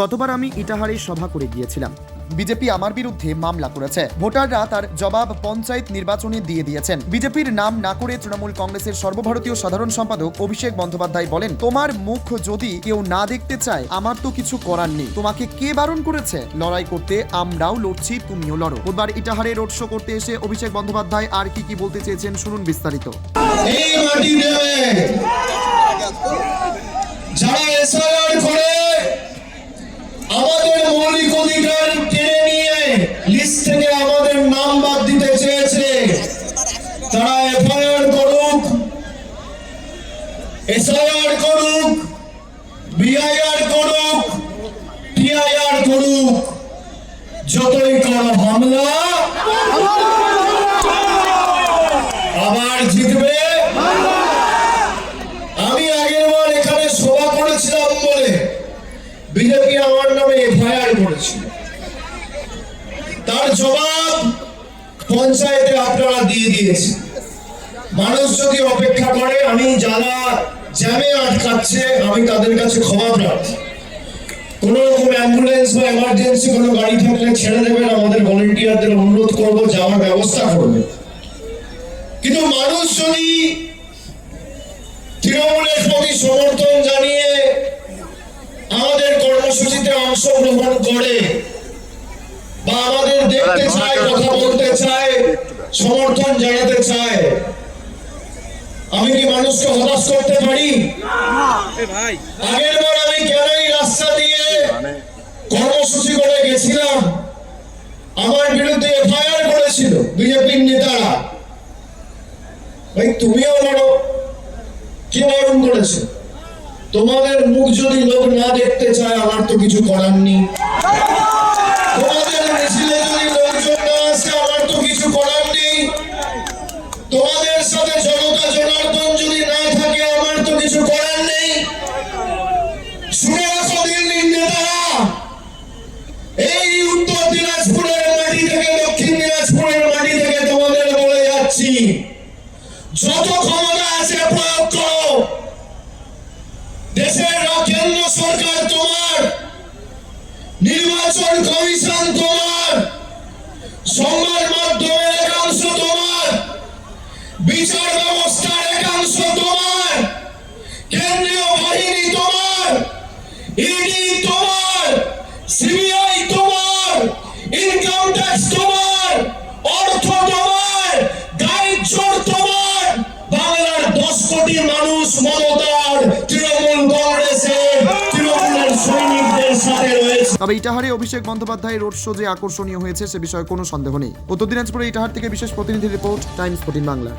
গতবার আমি ইটাহারে সভা করে গিয়েছিলাম। বিজেপি আমার বিরুদ্ধে মামলা করেছে। ভোটাররা তার জবাব পঞ্চায়েত নির্বাচনে দিয়ে দিয়েছেন। বিজেপির নাম না করে তৃণমূল কংগ্রেসের সর্বভারতীয় সাধারণ সম্পাদক অভিষেক বন্দ্যোপাধ্যায় বলেন, তোমার মুখ যদি কেউ না দেখতে চায়, আমার তো কিছু করার নেই। তোমাকে কে বারণ করেছে? লড়াই করতে আমরাও লড়ছি, তুমিও লড়ো। বুধবার ইটাহারে রোড শো করতে এসে অভিষেক বন্দ্যোপাধ্যায় আর কি কি বলতে চেয়েছেন শুনুন বিস্তারিত। যারা এসআইআর করে তারা এফআইআর করুক। এসআইআর করুক, বিআইআর করুক, টিআইআর করুক, যতই করো হামলা আবার জিতবে। আমি আগের বার এখানে সভা করেছিলাম বলে বিজেপি আমার নামে এফআইআর করেছিল তার জবাব পঞ্চায়েতে আপনারা দিয়ে দিয়েছে মানুষ যদি অপেক্ষা করে আমি যারা জ্যামে আটকাচ্ছে আমি তাদের কাছে ক্ষমা প্রার্থী। কোন রকম অ্যাম্বুলেন্স বা এমার্জেন্সি কোনো গাড়ি থাকলে ছেড়ে দেবেন আমাদের ভলেন্টিয়ারদের অনুরোধ করব যাওয়ার ব্যবস্থা করবে কিন্তু মানুষ যদি তৃণমূলের প্রতি সমর্থন জানিয়ে আমাদের কর্মসূচিতে অংশগ্রহণ করে বা আমাদের দেখতে চায় কথা বলতে চায় সমর্থন জানাতে চায় আমি কি মানুষকে হতাশ করতে পারি? আগের বার আমি কেন এই রাস্তা দিয়ে কর্মসূচি করে গেছিলাম? আমার বিরুদ্ধে এফআইআর করেছিল বিজেপির নেতারা। ভাই তুমিও লড়ো। কে বারণ করেছে? তোমাদের মুখ যদি লোক না দেখতে চায় আমার তো কিছু করার নেই। যত ক্ষমতা আছে প্রয়োগ করো। দেশের কেন্দ্র সরকার তোমার, নির্বাচন কমিশন তোমার, সংবাদ মাধ্যমের একাংশ তোমার, বিচার ব্যবস্থার একাংশ তোমার, কেন্দ্রীয় বাহিনী তোমার, ইডি তবে ইটাহারে অভিষেক বন্দ্যোপাধ্যায় রোড শো যে আকর্ষণীয় হয়েছে, সে বিষয়ে কোনো সন্দেহ নেই। উত্তর দিনাজপুরে ইটাহার থেকে বিশেষ প্রতিনিধি রিপোর্ট, টাইমস ফোর্টিন বাংলা।